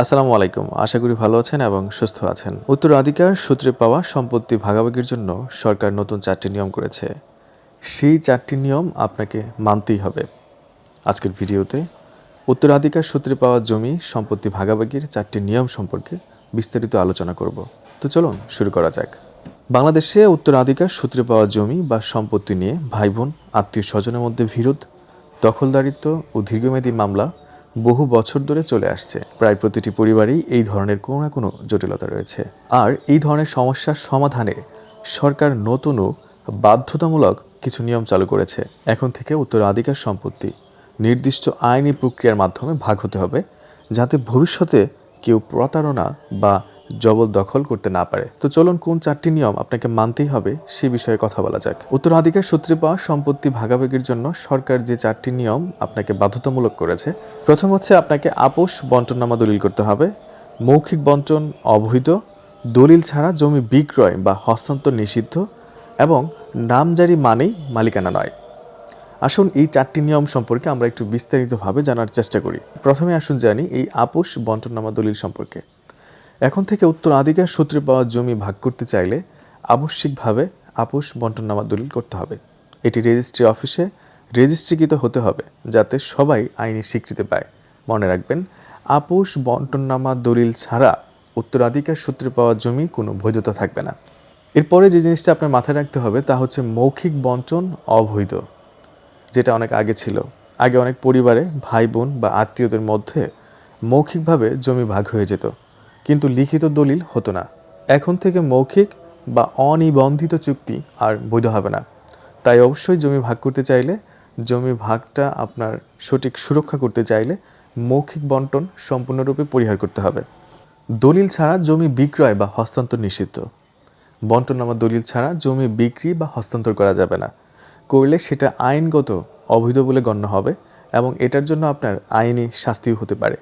আসসালামু আলাইকুম। আশা করি ভালো আছেন এবং সুস্থ আছেন। উত্তরাধিকার সূত্রে পাওয়া সম্পত্তি ভাগাভাগির জন্য সরকার নতুন চারটি নিয়ম করেছে। সেই চারটি নিয়ম আপনাকে মানতেই হবে। আজকের ভিডিওতে উত্তরাধিকার সূত্রে পাওয়া জমি সম্পত্তি ভাগাভাগির চারটি নিয়ম সম্পর্কে বিস্তারিত আলোচনা করব। তো চলুন শুরু করা যাক। বাংলাদেশে উত্তরাধিকার সূত্রে পাওয়া জমি বা সম্পত্তি নিয়ে ভাই বোন আত্মীয় স্বজনের মধ্যে বিরোধ, দখলদারিত্ব ও দীর্ঘমেয়াদী মামলা বহু বছর ধরে চলে আসছে। প্রায় প্রতিটি পরিবারেই এই ধরনের কোনো না কোনো জটিলতা রয়েছে। আর এই ধরনের সমস্যার সমাধানে সরকার নতুনও বাধ্যতামূলক কিছু নিয়ম চালু করেছে। এখন থেকে উত্তরাধিকার সম্পত্তি, নির্দিষ্ট আইনি প্রক্রিয়ার মাধ্যমে ভাগ হতে হবে, যাতে ভবিষ্যতে কেউ প্রতারণা বা জবরদখল করতে না পারে। তো চলুন কোন চারটি নিয়ম আপনাকে মানতেই হবে সে বিষয়ে কথা বলা যাক। উত্তরাধিকার সূত্রে পাওয়া সম্পত্তি ভাগাভাগির জন্য সরকার যে চারটি নিয়ম আপনাকে বাধ্যতামূলক করেছে, প্রথম হচ্ছে আপনাকে আপোষ বন্টননামা দলিল করতে হবে, মৌখিক বন্টন অবৈধ, দলিল ছাড়া জমি বিক্রয় বা হস্তান্তর নিষিদ্ধ এবং নামজারি মানেই মালিকানা নয়। আসুন এই চারটি নিয়ম সম্পর্কে আমরা একটু বিস্তারিতভাবে জানার চেষ্টা করি। প্রথমে আসুন জানি এই আপোষ বন্টননামা দলিল সম্পর্কে। এখন থেকে উত্তরাধিকার সূত্রে পাওয়া জমি ভাগ করতে চাইলে আবশ্যিকভাবে আপোষ বন্টননামা দলিল করতে হবে। এটি রেজিস্ট্রি অফিসে রেজিস্ট্রিকৃত হতে হবে, যাতে সবাই আইনি স্বীকৃতি পায়। মনে রাখবেন, আপোষ বন্টননামা দলিল ছাড়া উত্তরাধিকার সূত্রে পাওয়া জমি কোনো বৈধতা থাকবে না। এরপরে যে জিনিসটা আপনার মাথায় রাখতে হবে, তা হচ্ছে মৌখিক বন্টন অবৈধ, যেটা অনেক আগে ছিল। আগে অনেক পরিবারে ভাই বোন বা আত্মীয়দের মধ্যে মৌখিকভাবে জমি ভাগ হয়ে যেত। কিন্তু লিখিত দলিল হতো না। এখন থেকে মৌখিক বা অনিবন্ধিত চুক্তি আর বৈধ হবে না। তাই অবশ্যই জমি ভাগ করতে চাইলে জমি ভাগটা আপনার সঠিক সুরক্ষা করতে চাইলে মৌখিক বন্টন সম্পূর্ণরূপে পরিহার করতে হবে। দলিল ছাড়া জমি বিক্রয় বা হস্তান্তর নিষিদ্ধ। বন্টন বন্টনামা দলিল ছাড়া জমি বিক্রি বা হস্তান্তর করা যাবে না। করলে সেটা আইনগত অবৈধ বলে গণ্য হবে এবং এটার জন্য আপনার আইনি শাস্তিও হতে পারে।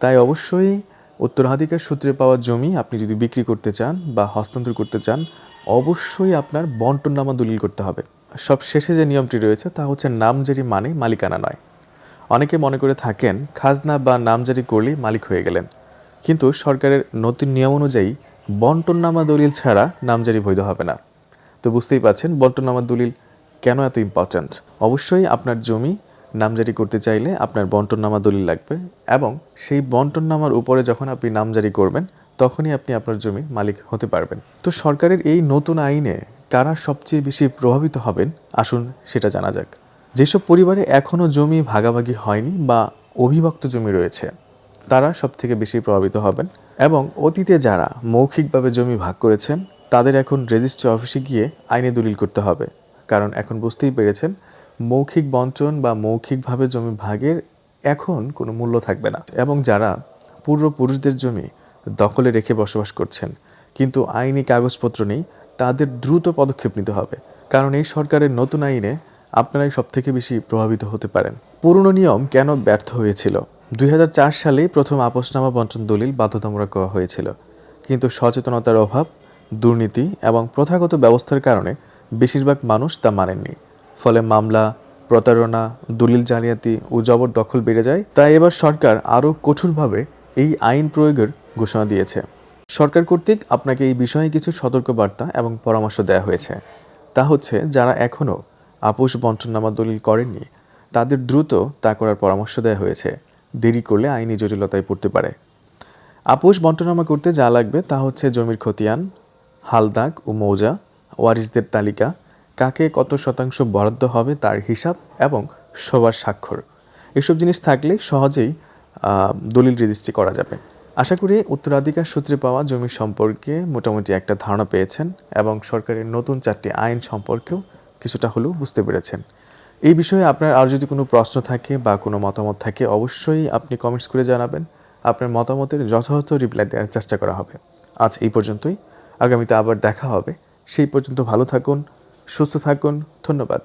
তাই অবশ্যই উত্তরাধিকার সূত্রে পাওয়া জমি আপনি যদি বিক্রি করতে চান বা হস্তান্তর করতে চান, অবশ্যই আপনার বন্টননামা দলিল করতে হবে। সব শেষে যে নিয়মটি রয়েছে তা হচ্ছে নামজারি মানে মালিকানা নয়। অনেকে মনে করে থাকেন, খাজনা বা নামজারি করলেই মালিক হয়ে গেলেন। কিন্তু সরকারের নতুন নিয়ম অনুযায়ী বন্টননামা দলিল ছাড়া নামজারি বৈধ হবে না। তো বুঝতেই পারছেন বন্টননামা দলিল কেন এত ইম্পর্ট্যান্ট অবশ্যই আপনার জমি নামজারি করতে চাইলে আপনার বন্টননামা দলিল লাগবে এবং সেই বন্টননামার উপরে যখন আপনি নামজারি করবেন, তখনই আপনি আপনার জমির মালিক হতে পারবেন। তো সরকারের এই নতুন আইনে কারা সবচেয়ে বেশি প্রভাবিত হবেন? আসুন সেটা জানা যাক। যেসব পরিবারে এখনও জমি ভাগাভাগি হয়নি বা অভিভক্ত জমি রয়েছে, তারা সব থেকে বেশি প্রভাবিত হবেন এবং অতীতে যারা মৌখিকভাবে জমি ভাগ করেছেন, তাদের এখন রেজিস্ট্রি অফিসে গিয়ে আইনে দলিল করতে হবে। কারণ এখন বুঝতেই পেরেছেন মৌখিক বন্টন বা মৌখিকভাবে জমি ভাগের এখন কোনো মূল্য থাকবে না। এবং যারা পূর্বপুরুষদের জমি দখলে রেখে বসবাস করছেন, কিন্তু আইনি কাগজপত্র নেই, তাদের দ্রুত পদক্ষেপ নিতে হবে। কারণ এই সরকারের নতুন আইনে আপনারাই সব থেকে বেশি প্রভাবিত হতে পারেন। পুরনো নিয়ম কেন ব্যর্থ হয়েছিল? দুই সালেই প্রথম আপোষনামা বন্টন দলিল বাধ্যতামূলক করা হয়েছিল। কিন্তু সচেতনতার অভাব, দুর্নীতি এবং প্রথাগত ব্যবস্থার কারণে বেশিরভাগ মানুষ তা মানেননি। ফলে মামলা, প্রতারণা, দলিল জালিয়াতি ও জবরদখল বেড়ে যায়। তাই এবার সরকার আরও কঠোরভাবে এই আইন প্রয়োগের ঘোষণা দিয়েছে। সরকার কর্তৃক আপনাকে এই বিষয়ে কিছু সতর্কবার্তা এবং পরামর্শ দেওয়া হয়েছে। তা হচ্ছে, যারা এখনও আপোষ বন্টননামা দলিল করেননি, তাদের দ্রুত তা করার পরামর্শ দেওয়া হয়েছে। দেরি করলে আইনি জটিলতায় পড়তে পারে। আপোষ বন্টনামা করতে যা লাগবে তা হচ্ছে জমির খতিয়ান, হালদাগ ও মৌজা, ওয়ারিসদের তালিকা কাকে কত শতাংশ বরাদ্দ হবে তার হিসাব এবং সবার স্বাক্ষর। এসব জিনিস থাকলে সহজেই দলিল রেজিস্ট্রি করা যাবে। আশা করি উত্তরাধিকার সূত্রে পাওয়া জমি সম্পর্কে মোটামুটি একটা ধারণা পেয়েছেন এবং সরকারের নতুন চারটি আইন সম্পর্কেও কিছুটা হলেও বুঝতে পেরেছেন। এই বিষয়ে আপনার আর যদি কোনো প্রশ্ন থাকে বা কোনো মতামত থাকে, অবশ্যই আপনি কমেন্টস করে জানাবেন। আপনার মতামতের যথাযথ রিপ্লাই দেওয়ার চেষ্টা করা হবে। আজ এই পর্যন্তই। আগামীতে আবার দেখা হবে। সেই পর্যন্ত ভালো থাকুন সুস্থ থাকুন ধন্যবাদ।